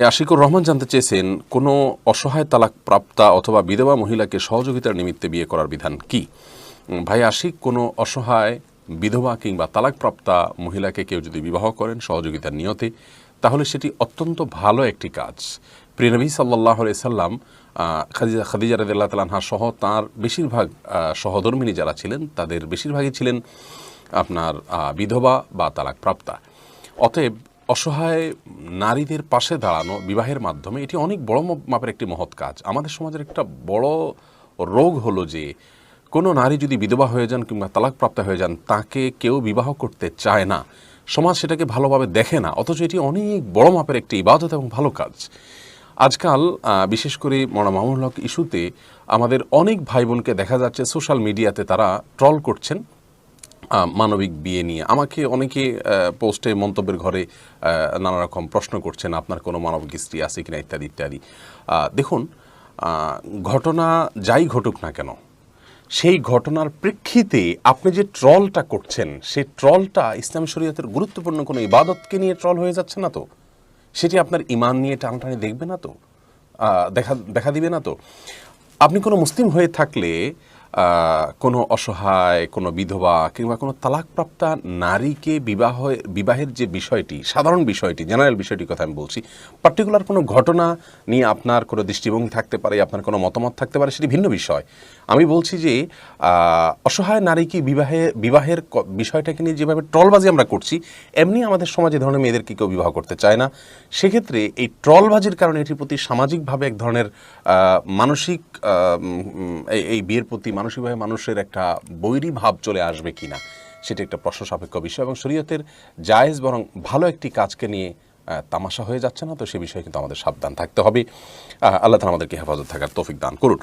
আশিকুর রহমান জানতে চেয়েছেন, কোনো অসহায় তালাক প্রাপ্তা অথবা বিধবা মহিলাকে সহযোগিতার নিমিত্তে বিয়ে করার বিধান কি? ভাই আশিক, কোনো অসহায় বিধবা কিংবা তালাকপ্রাপ্তা মহিলাকে কেউ যদি বিবাহ করেন সহযোগিতার নিয়তে, তাহলে সেটি অত্যন্ত ভালো একটি কাজ। প্রিয়নবী সাল্লাহ সাল্লাম খাদিজা খাদিজা রদুল্লাহ তালাহা সহ তাঁর বেশিরভাগ সহধর্মিনী যারা ছিলেন, তাদের বেশিরভাগই ছিলেন আপনার বিধবা বা তালাকপ্রাপ্তা। অতএব অসহায় নারীদের পাশে দাঁড়ানো বিবাহের মাধ্যমে এটি অনেক বড় মাপের একটি মহৎ কাজ। আমাদের সমাজের একটা বড় রোগ হলো যে, কোনো নারী যদি বিধবা হয়ে যান কিংবা তালাকপ্রাপ্ত হয়ে যান, তাকে কেউ বিবাহ করতে চায় না। সমাজ সেটাকে ভালোভাবে দেখে না, অথচ এটি অনেক বড় মাপের একটি ইবাদত এবং ভালো কাজ। আজকাল বিশেষ করে মরা মামুল হক ইস্যুতে আমাদের অনেক ভাই বোনকে দেখা যাচ্ছে, সোশ্যাল মিডিয়াতে তারা ট্রল করছেন। মানবিক বিয়ে নিয়ে। আমাকে অনেকে পোস্টে মন্তব্যের ঘরে নানা রকম প্রশ্ন করছেন, আপনার কোনো মানবিক স্ত্রী আছে কিনা, ইত্যাদি ইত্যাদি। দেখুন ঘটনা যাই ঘটুক না কেন, সেই ঘটনার প্রেক্ষিতে আপনি যে ট্রলটা করছেন সেই ট্রলটা ইসলামী শরীয়তের গুরুত্বপূর্ণ কোনো ইবাদতকে নিয়ে ট্রল হয়ে যাচ্ছে না তো? সেটি আপনার ইমান নিয়ে টানটানি দেখবে না তো? দেখা দেখা দিবে না তো? আপনি কোনো মুসলিম হয়ে থাকলে কোনো অসহায়, কোনো বিধবা কিংবা কোনো তালাকপ্রাপ্তা নারীকে বিবাহ, বিবাহের যে বিষয়টি, সাধারণ বিষয়টি জেনারেল বিষয়টির কথা আমি বলছি পার্টিকুলার কোনো ঘটনা নিয়ে আপনার কোনো দৃষ্টিভঙ্গি থাকতে পারে, আপনার কোনো মতামত থাকতে পারে, সেটি ভিন্ন বিষয়। আমি বলছি যে অসহায় নারীকে বিবাহে, বিবাহের বিষয়টাকে নিয়ে যেভাবে ট্রলবাজি আমরা করছি, এমনি আমাদের সমাজে ধরনের মেয়েদেরকে কেউ বিবাহ করতে চায় না। সেক্ষেত্রে এই ট্রলবাজির কারণে এটির প্রতি সামাজিকভাবে এক ধরনের মানসিক এই- বিয়ের প্রতি মানসিকভাবে মানুষের একটা বৈরী ভাব চলে আসবে কিনা, সেটি একটা প্রশ্ন সাপেক্ষ বিষয় এবং শরীয়তের জায়েজ বরং ভালো একটি কাজকে নিয়ে তামাশা হয়ে যাচ্ছে না, তো সে বিষয়ে কিন্তু আমাদের সাবধান থাকতে হবে। আল্লাহ তালা আমাদেরকে হেফাজত থাকার তৌফিক দান করুন।